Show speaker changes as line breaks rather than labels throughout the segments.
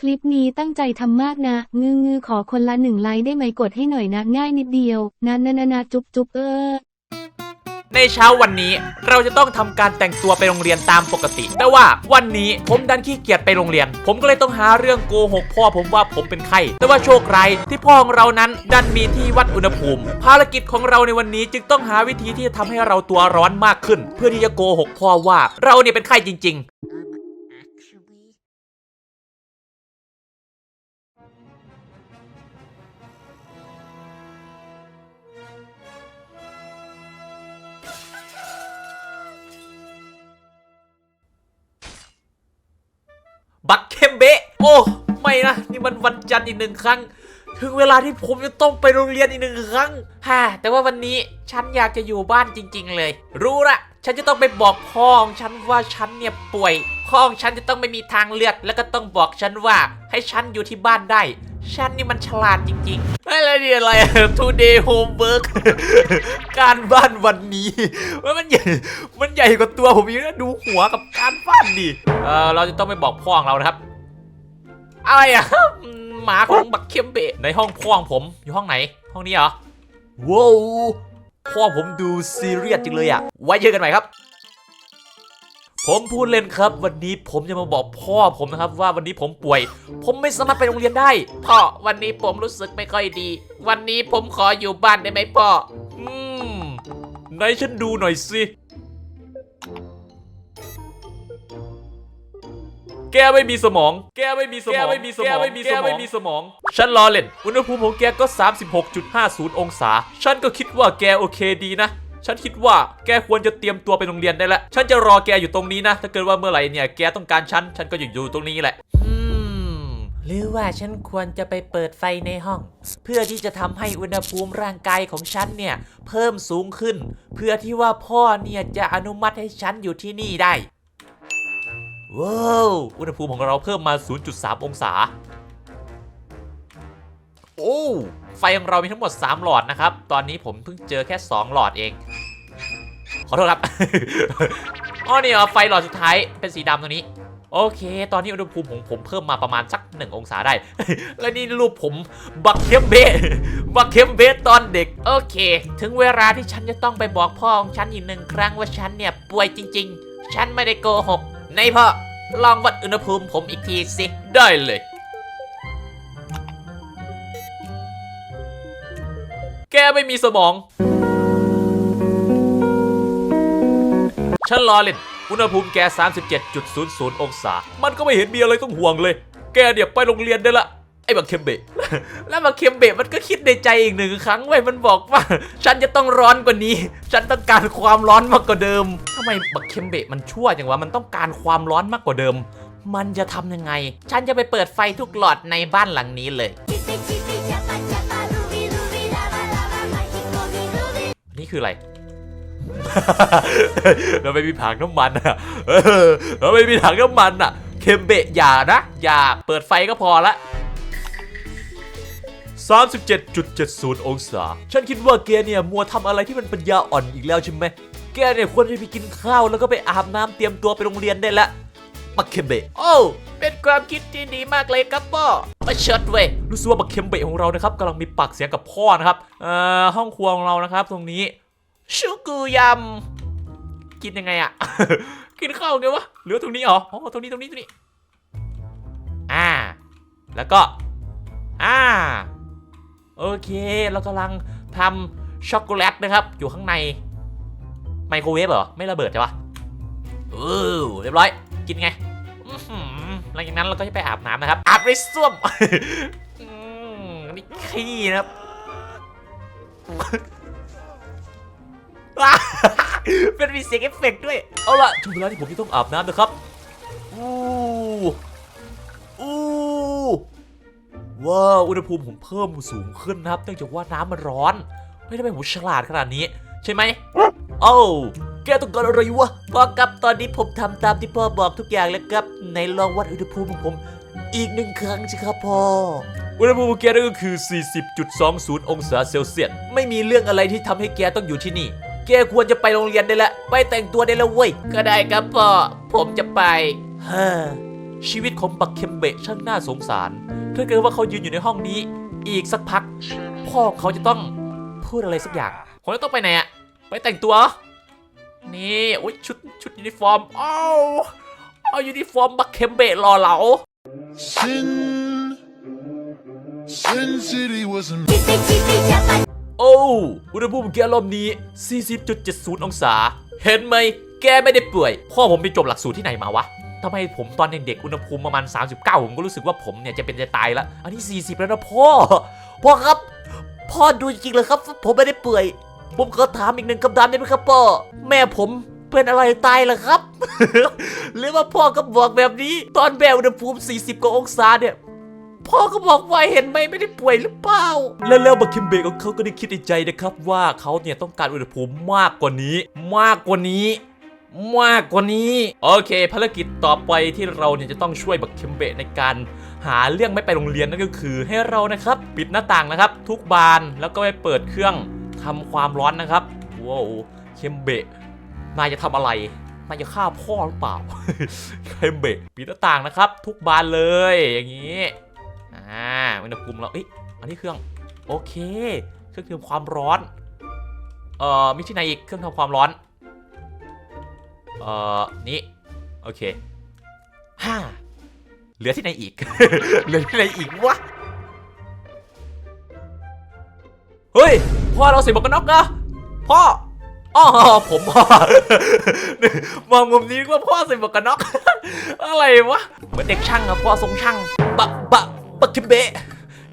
คลิปนี้ตั้งใจทำมากนะ งืองือขอคนละหนึ่งไลค์ได้ไหมกดให้หน่อยนะ ง่ายนิดเดียว นะนะนะนะจุ๊บจุ๊บเออ
ในเช้าวันนี้เราจะต้องทำการแต่งตัวไปโรงเรียนตามปกติ แต่ว่าวันนี้ผมดันขี้เกียจไปโรงเรียน ผมก็เลยต้องหาเรื่องโกหกพ่อผมว่าผมเป็นไข้แต่ว่าโชคร้ายที่พ่อของเรานั้นดันมีที่วัดอุณหภูมิ ภารกิจของเราในวันนี้จึงต้องหาวิธีที่จะทำให้เราตัวร้อนมากขึ้น เพื่อที่จะโกหกพ่อว่าเราเนี่ยเป็นไข้จริง ๆ โอ้ไม่นะนี่มันวันจันทร์อีกหนึ่งครั้ง ถึงเวลาที่ผมจะต้องไปโรงเรียนอีกหนึ่งครั้งฮ่าแต่ว่าวันนี้ฉันอยากจะอยู่บ้านจริง ๆ เลย รู้ละฉันจะต้องไปบอกพ่อของฉันว่าฉันเนี่ยป่วยพ่อของฉันจะต้องไม่มีทางเลือกแล้วก็ต้องบอกฉันว่า ให้ฉันอยู่ที่บ้านได้ฉันนี่มันฉลาดจริงๆ อะไรนี่อะไร today homework การบ้านวันนี้ว่ามันใหญ่ มันใหญ่กว่าตัวผมอีกนะดูหัวกับการบ้านดิ เออเราจะต้องไปบอกพ่อของเรานะครับ อะไรอะ หมาของบักเคมเบะในห้องพ่อของผมอยู่ห้องไหน ห้องนี้เหรอว้าวพ่อผมดูซีเรียสจริงเลยอะ ไว้เจอกันใหม่ครับ ผมพูดเล่นครับ วันนี้ผมจะมาบอกพ่อผมนะครับว่าวันนี้ผมป่วย ผมไม่สามารถไปโรงเรียนได้ พ่อวันนี้ผมรู้สึกไม่ค่อยดี วันนี้ผมขออยู่บ้านได้ไหมพ่อ อืมไหนฉันดูหน่อยสิ แกไม่มีสมองแกไม่มีสมอง แกไม่มีสมอง แกไม่มีสมอง แกไม่มีสมอง ฉันล้อเล่น อุณหภูมิของแกก็ 36.50 องศา ฉันก็คิดว่าแกโอเคดีนะ ฉันคิดว่าแกควรจะเตรียมตัวไปโรงเรียนได้แล้ว ฉันจะรอแกอยู่ตรงนี้นะ ถ้าเกิดว่าเมื่อไหร่เนี่ยแกต้องการฉัน ฉันก็อยู่อยู่ตรงนี้แหละอืมหรือว่าฉันควรจะไปเปิดไฟในห้อง เพื่อที่จะทำให้อุณหภูมิร่างกายของฉันเนี่ย เพิ่มสูงขึ้น เพื่อที่ว่าพ่อเนี่ยจะอนุมัติให้ฉันอยู่ที่นี่ได้ ว้าวอุณหภูมิของเราเพิ่มมา 0.3 องศา โอ้ไฟของเรามีทั้งหมด 3 หลอดนะครับ ตอนนี้ผมเพิ่งเจอแค่ 2 หลอดเอง ขอโทษครับอ๋อนี่เหรอไฟหลอดสุดท้ายเป็นสีดำตรงนี้ โอเค ตอนนี้อุณหภูมิของผมเพิ่มมาประมาณสัก 1 องศาได้ และนี่รูปผมบักเคมเบะบักเคมเบะตอนเด็ก โอเค ถึงเวลาที่ฉันจะต้องไปบอกพ่อของฉันอีกหนึ่งครั้งว่าฉันเนี่ยป่วยจริง ๆ ฉันไม่ได้โกหก ในพ่อลองวัดอุณหภูมิผมอีกทีสิ ได้เลย แกไม่มีสมอง ฉันรอเล่นอุณหภูมิแก 37.00 องศา มันก็ไม่เห็นมีอะไรต้องห่วงเลย แกเดี๋ยวไปโรงเรียนได้ละ อ้บักเคมเบะแล้วบักเคมเบะมันก็คิดในใจอีกหนึ่งครั้งเว้ยมันบอกว่า ฉันจะต้องร้อนกว่านี้ ฉันต้องการความร้อนมากกว่าเดิมทำไมบักเคมเบะมันชั่วจังวะมันต้องการความร้อนมากกว่าเดิม มันจะทำยังไง ฉันจะไปเปิดไฟทุกหลอดในบ้านหลังนี้เลยนี่คืออะไรเราไม่มีถังน้ำมันอะเราไม่มีถังน้ำมันอะเคมเบะอย่านะ อย่าเปิดไฟก็พอละ 37.70 องศา ฉันคิดว่าแกเนี่ยมัวทำอะไรที่มันปัญญาอ่อนอีกแล้วใช่ไหม แกเนี่ยควรจะไปกินข้าวแล้วก็ไปอาบน้ำเตรียมตัวไปโรงเรียนได้ละบักเคมเบะโอ้เป็นความคิดที่ดีมากเลยครับพ่อมาเชิดเว้ยรู้สึกว่าบักเคมเบะของเรานะครับกำลังมีปากเสียงกับพ่อนะครับเอ่อห้องครัวของเรานะครับ ตรงนี้ชูกูยำกินยังไงอะกินข้าวไงวะเหลือตรงนี้เหรออ๋อตรงนี้ตรงนี้ตรงนี้ อ่า แล้วก็ อ่า โอเค เรากำลังทำช็อกโกแลตนะครับ อยู่ข้างในไมโครเวฟเหรอ ไม่ระเบิดใช่ปะเออเรียบร้อย กินไงหลังจากนั้นเราก็จะไปอาบน้ำนะครับ อาบในส้วมนี่ขี้นะครับเป็นมีเสียงเอฟเฟกต์ด้วย เอาล่ะถึงเวลาที่ผมจะต้องอาบน้ำนะครับ ว้าวอุณหภูมิผมเพิ่มสูงขึ้นนะครับเนื่องจากว่าน้ำมันร้อนไม่ได้เป็นผมฉลาดขนาดนี้ ใช่ไหมโอ้าแกต้องการอะไรวะพ่อครับตอนนี้ผมทำตามที่พ่อบอกทุกอย่างแล้วครับในลองวัดอุณหภูมิของผมอีกหนึ่งครั้งสิครับพ่ออุณหภูมิของแกนั่นก็คือ 40.20 องศาเซลเซียสไม่มีเรื่องอะไรที่ทำให้แกต้องอยู่ที่นี่ แกควรจะไปโรงเรียนได้ล้วไปแต่งตัวได้แล้วเว้ยก็ได้ครับพ่อผมจะไปเฮ้อ ชีวิตของบักเคมเบะช่างน่าสงสาร ถ้าเกิดว่าเขายืนอยู่ในห้องนี้ อีกสักพัก พ่อเขาจะต้องพูดอะไรสักอย่าง ผมจะต้องไปไหนอะไปแต่งตัว นี่อ้ยชุดชุดยูนิฟอร์มอ้าวเอายูนิฟอร์มบักเคมเบะรอเรา โอ้อุณหภูมิแกรอบนี้ 40.70 องศา เห็นไหม แกไม่ได้ป่วย พ่อผมไปจบหลักสูตรที่ไหนมาวะ ทำไมผมตอนเด็กๆอุณหภูมิประมาณ 39 ผมก็รู้สึกว่าผมเนี่ยจะเป็นจะตายแล้วอันนี้ 40 แล้วนะพ่อ พ่อครับ พ่อดูจริงเลยครับ ผมไม่ได้ป่วยผมขอถามอีกหนึ่งคำถามได้ไหมครับพ่อ แม่ผมเป็นอะไรตายเหรอครับ หรือว่าพ่อก็บอกแบบนี้ ตอนแบบอุณหภูมิ 40 กว่าองศาเนี่ยพ่อก็บอกว่าเห็นไหมไม่ได้ป่วยหรือเปล่า แล้วแล้วบักคิมเบกของเขาก็ได้คิดในใจนะครับ ว่าเขาเนี่ยต้องการอุณหภูมิมากกว่านี้ มากกว่านี้ มากกว่านี้ โอเค ภารกิจต่อไปที่เราเนี่ยจะต้องช่วยบักเคมเบะในการหาเรื่องไม่ไปโรงเรียนนั่นก็คือให้เรานะครับ ปิดหน้าต่างนะครับ ทุกบานแล้วก็ไปเปิดเครื่องทำความร้อนนะครับว้าวเคมเบะนายจะทำอะไรนายจะฆ่าพ่อหรือเปล่าเคมเบะปิดหน้าต่างนะครับ ทุกบานเลยอย่างนี้อ่าอุณหภูมิเราเอ้ยอันนี้เครื่องโอเค เครื่องทำความร้อนเอ่อมีที่ไหนอีกเครื่องทำความร้อน เอ่อ นี่โอเคห้าเหลือที่ไหนอีก เหลือที่ไหนอีกวะ เฮ้ย พ่อเราใส่หมวกกันน็อกนะพ่ออ๋อผมพ่อมองมุมนี้กว่าพ่อใส่หมวกกันน็อก อะไรวะ เหมือนเด็กช่างอะพ่อทรงช่าง บะ บะบักคิเบะ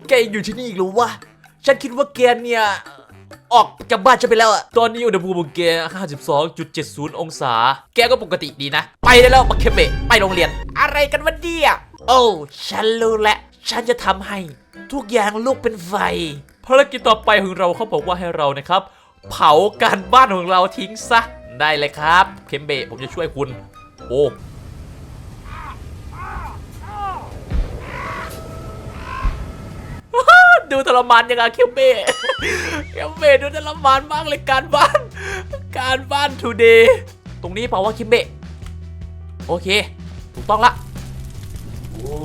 แกอยู่ที่นี่อีกหรือวะ ฉันคิดว่าแกเนี่ย ออกจากบ้านฉันไปแล้วอะตอนนี้อุณหภูมิของแก52.70 องศา แกก็ปกติดีนะ ไปได้แล้วบักเคเบะไปโรงเรียน อะไรกันวะเนี่ยโอ้ฉันรู้แล้วฉันจะทำให้ทุกอย่างลุกเป็นไฟ ภารกิจต่อไปของเราเขาบอกว่าให้เรานะครับ เผาการบ้านของเราทิ้งซะ ได้เลยครับ เคมเบะผมจะช่วยคุณ โอ้ ดูทรมานยังไงเคมเบ้เคมเบ้ดูทรมานมากเลยการบ้าน การบ้านทูเดย์ตรงนี้เปล่าวะเคมเบ้โอเค ถูกต้องละโอ้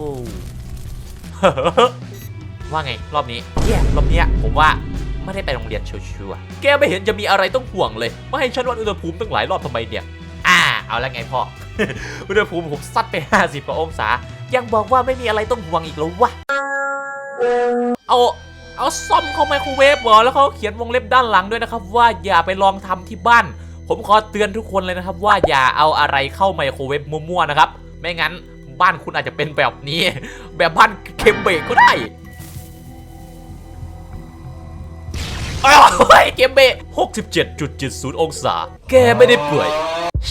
ว่าไงรอบนี้เนี่ยรอบเนี้ยผมว่าไม่ได้ไปโรงเรียนชัวร์ๆแกไม่เห็นจะมีอะไรต้องห่วงเลยไม่ให้ฉันวัดอุณหภูมิตั้งหลายรอบทำไมเนี่ยอ่าเอาแล้วไงพ่ออุณหภูมิผมซัดไป 50กว่าองศา ยังบอกว่าไม่มีอะไรต้องห่วงอีกแล้ววะ เอาเอาซ่อมเข้าไมโครเวฟเหรอแล้วเขาเขียนวงเล็บด้านหลังด้วยนะครับ ว่าอย่าไปลองทำที่บ้าน ผมขอเตือนทุกคนเลยนะครับ ว่าอย่าเอาอะไรเข้าไมโครเวฟมั่วๆนะครับ ไม่งั้นบ้านคุณอาจจะเป็นแบบนี้ แบบบ้านเคมเบกก็ได้อ้าวเฮ้ยเคมเบรก67.70 องศา แกไม่ได้ป่วย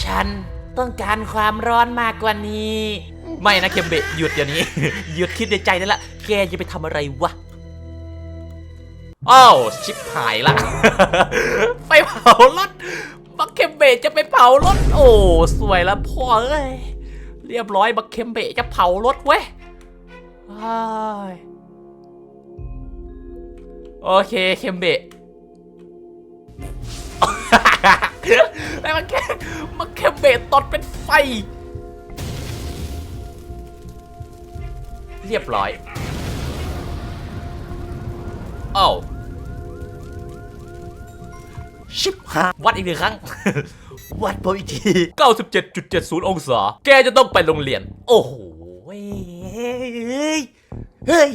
ฉันต้องการความร้อนมากกว่านี้ ไม่นะเคมเบะหยุดเดี๋ยวนี้ หยุดคิดในใจได้ละ แกจะไปทำอะไรวะอ้าวชิบหายละ ไปเผารถบักเคมเบะจะไปเผารถ โอ้สวยแล้วพ่อเอ้ยเรียบร้อยบักเคมเบะจะเผารถเว้ยอโอเคเคมเบะแล้วมันแค่มันแค่เบสตดเป็นไฟ รียบร้อยเอ้าชิบหายวัดอีกหนึ่งครั้ง วัดผมอีกที 97.70 องศา แกจะต้องไปโรงเรียน โอ้โห เฮ้ย เฮ้ย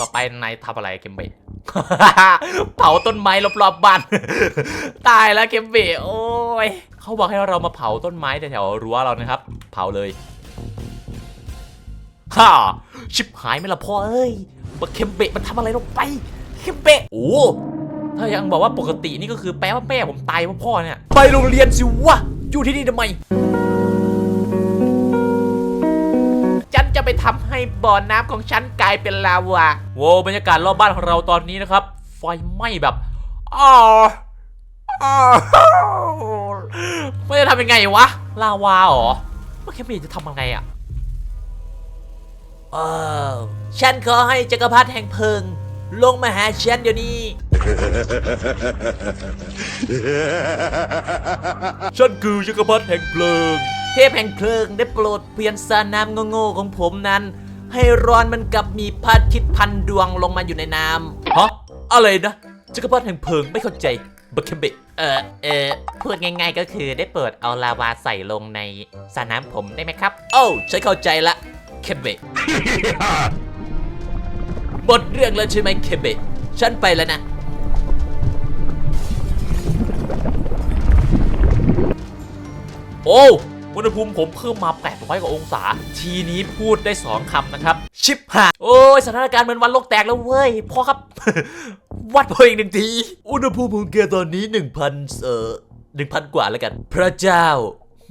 ต่อไปนายทำอะไรเกมเบะเผาต้นไม้รอบๆบ้าน ตายแล้วเกมเบะโอ้ย เขาบอกให้เรามาเผาต้นไม้แถวๆรั้วเรานะครับ เผาเลย ฮ่าชิบหายไหมล่ะพ่อเอ้ยบักเคมเบะมันทำอะไรลงไปเคมเบะโอ้ถ้ายังบอกว่าปกตินี่ก็คือแปลว่าแม่ผมตายเพราะพ่อเนี่ย ไปโรงเรียนสิวะอยู่ที่นี่ทำไมฉันจะไปทำให้บ่อน้ำของฉันกลายเป็นลาวาโว้บรรยากาศรอบบ้านของเราตอนนี้นะครับ ไฟไหม้แบบอ้าวอ้าวไม่จะทำยังไงวะลาวาเหรอว่าแค่ไม่จะทำยังไงอะ เออฉันขอให้จักรพรรดิแห่งเพลิง ลงมาหาฉันเดี๋ยวนี้ ฉันคือจักรพรรดิแห่งเพลิง เทพแห่งเพลิงได้โปรดเปลี่ยนสาน้ำโง่ๆของผมนั้น ให้ร้อนมันกับมีพระอาทิตย์พันดวงลงมาอยู่ในน้ำฮะอะไรนะจักรพรรดิแห่งเพลิงไม่เข้าใจบัคเคมเบะเออเออพูดง่ายๆก็คือได้โปรดเอาลาวาใส่ลงในสระน้ำผมได้ไหมครับ โอ้ฉันเข้าใจละ เคมเบะหมดเรื่องแล้วใช่ไหมเคมเบะฉันไปแล้วนะโอ้อุณหภูมิผมเพิ่มมา 800 กว่าองศา ทีนี้พูดได้ 2คำนะครับ ชิบหายโอ้ย สถานการณ์เหมือนวันโลกแตกแล้วเว้ยพ่อครับ วัดพออีกหนึ่งที อุณหภูมิของแกตอนนี้ 1,000 เอ่อ1,000 กว่าแล้วกัน พระเจ้า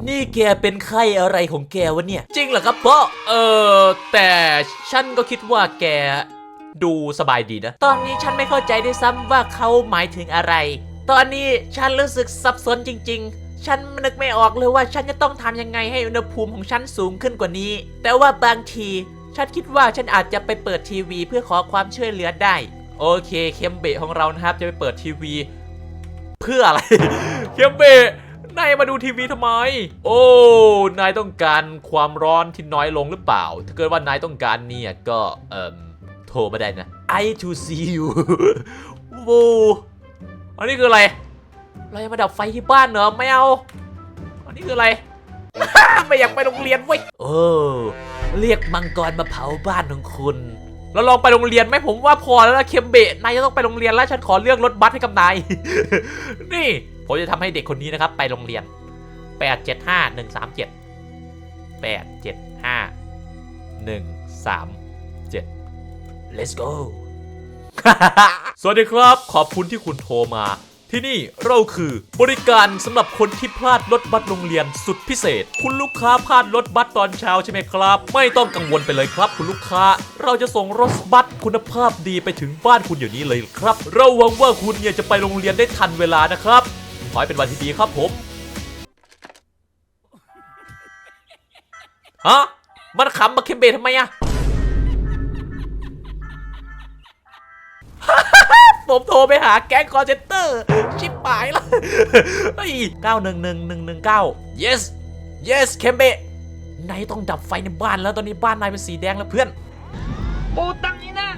นี่แกเป็นไข้อะไรของแกวะเนี่ย จริงเหรอครับพ่อเออแต่ฉันก็คิดว่าแกดูสบายดีนะ ตอนนี้ฉันไม่เข้าใจด้วยซ้ำว่าเขาหมายถึงอะไร ตอนนี้ฉันรู้สึกสับสนจริง ๆ ฉันนึกไม่ออกเลยว่าฉันจะต้องทำยังไงให้อุณหภูมิของฉันสูงขึ้นกว่านี้ แต่ว่าบางทีฉันคิดว่าฉันอาจจะไปเปิดทีวีเพื่อขอความช่วยเหลือได้ โอเค เคมเบะของเรานะครับจะไปเปิดทีวี เพื่ออะไร เคมเบะ นายมาดูทีวีทำไม โอ้ นายต้องการความร้อนที่น้อยลงหรือเปล่า ถ้าเกิดว่านายต้องการเนี่ยก็เอ่มโทรมาได้นะ I to see you โว้อันนี้คืออะไร เราจะมาดับไฟที่บ้านเหรอ ไม่เอา อันนี้คืออะไร ไม่อยากไปโรงเรียนเว้ย โอ้ เรียกมังกรมาเผาบ้านของคุณเราลองไปโรงเรียนไหมผมว่าพอแล้วนะเคมเบะนายจะต้องไปโรงเรียนแล้วฉันขอเลือกรถบัสให้กับนาย นี่ ผมจะทำให้เด็กคนนี้นะครับ ไปโรงเรียน 8 7 5 1 3 7 8 7 5 1 3 7 let's go สวัสดีครับ ขอบคุณที่คุณโทรมา ที่นี่เราคือบริการสำหรับคนที่พลาดรถบัสโรงเรียนสุดพิเศษ คุณลูกค้าพลาดรถบัสตอนเช้าใช่ไหมครับ ไม่ต้องกังวลไปเลยครับ คุณลูกค้า เราจะส่งรถบัสคุณภาพดีไปถึงบ้านคุณอยู่นี้เลยครับ เราหวังว่าคุณเนี่ยจะไปโรงเรียนได้ทันเวลานะครับ ขอให้เป็นวันที่ดีครับผม ฮะ มันขำมาเคมเบทำไมอะผมโทรไปหาแก๊งคอร์เซนเตอร์ ชิบหายละเฮ้ย911 119 yes yes เคมเบะนายต้องดับไฟในบ้านแล้วตอนนี้บ้านนายเป็นสีแดงแล้วเพื่อน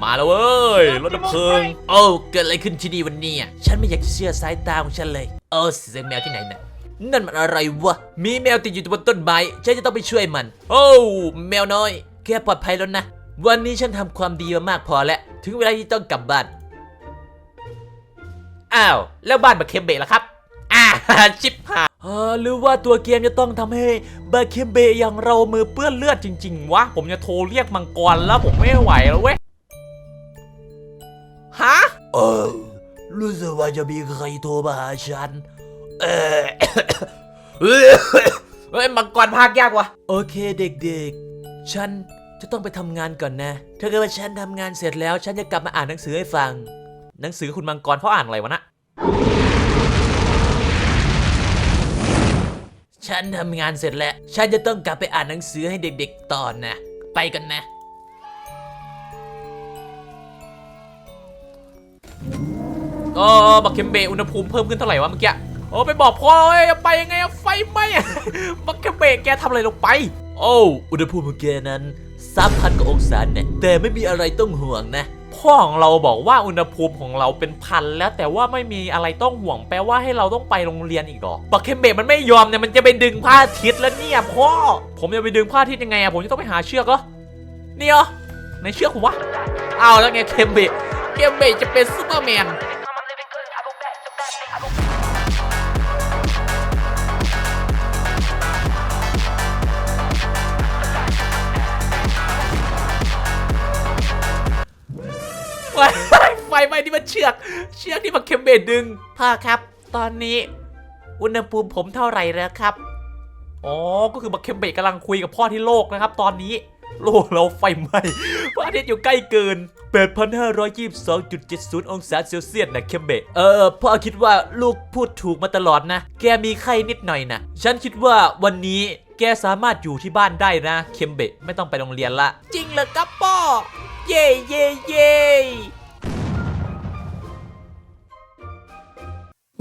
มาแล้วเว้ยรถดับเพลิงโอ้เกิดอะไรขึ้นที่นี่วันนี้อะฉันไม่อยากจะเชื่อสายตาของฉันเลยเออเสียงแมวที่ไหนน่ะนั่นมันอะไรวะ มีแมวติดอยู่บนต้นไม้ฉันจะต้องไปช่วยมัน โอ้แมวน้อย แกปลอดภัยแล้วนะ วันนี้ฉันทำความดีมามากพอแล้ว ถึงเวลาที่ต้องกลับบ้าน อ้าว แล้วบ้านบาเคมเบะล่ะครับอ่า ชิบหายเออหรือว่าตัวเกมจะต้องทำให้บาเคมเบะอย่างเรามือเปื้อนเลือดจริง ๆ วะ ผมจะโทรเรียกมังกรแล้วผมไม่ไหวแล้วเว้ย ฮะ เออ รู้สึกว่าจะมีใครโทรมาหาฉัน เออเฮ้ยมังกรพากยากว่ะโอเคเด็กๆ ฉันจะต้องไปทำงานก่อนนะ ถ้าเกิดว่าฉันทำงานเสร็จแล้ว ฉันจะกลับมาอ่านหนังสือให้ฟัง หนังสือคุณมังกรเขาอ่านอะไรวะนะ ฉันทำงานเสร็จแล้ว ฉันจะต้องกลับไปอ่านหนังสือให้เด็กๆต่อนะไปกันนะ โอ้บักเคมเบะอุณหภูมิเพิ่มขึ้นเท่าไหร่วะเมื่อกี้ โอ้ ไปบอกพ่อเอ้ยไปยังไงอะไฟไหม้อะบักเคมเบะแกทำอะไรลงไป โอ้ อุณหภูมิของแกนั้นสามพันกว่าองศาเนี่ย แต่ไม่มีอะไรต้องห่วงนะ พ่อของเราบอกว่าอุณหภูมิของเราเป็นพันแล้วแต่ว่าไม่มีอะไรต้องห่วงแปลว่าให้เราต้องไปโรงเรียนอีกหรอบักเคมเบะมันไม่ยอมเนี่ยมันจะไปดึงผ้าทิศแล้วเนี่ยพ่อผมจะไปดึงผ้าทิศย์ยังไงอะผมจะต้องไปหาเชือกเหรอนี่เหรอในเชือกผมวะเอาแล้วไงเคมเบะเคมเบะจะเป็นซูเปอร์แมน ไฟไหม้ที่มันเชือก เชือกที่มันเคมเบดดึง พ่อครับ ตอนนี้ อุณหภูมิผมเท่าไหร่แล้วครับ อ๋อ ก็คือบักเคมเบดกำลังคุยกับพ่อที่โลกนะครับ ตอนนี้ โลกเราไฟไหม้พระอาทิตย์อยู่ใกล้เกิน 8,522.70 องศาเซลเซียสนะเคมเบดเออพ่อคิดว่าลูกพูดถูกมาตลอดนะ แกมีไข้นิดหน่อยนะ ฉันคิดว่าวันนี้แกสามารถอยู่ที่บ้านได้นะ เคมเบดไม่ต้องไปโรงเรียนละ จริงเหรอครับพ่อ เย่เย่เย่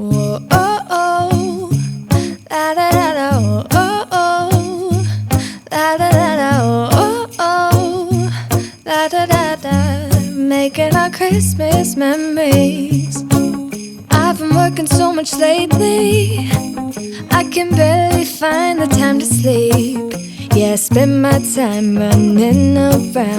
Oh, oh, la da da da, oh, oh, oh, la da da oh, oh, oh, la da da making our Christmas memories. I've been working so much lately, I can barely find the time to sleep. Yeah, I spend my time running around.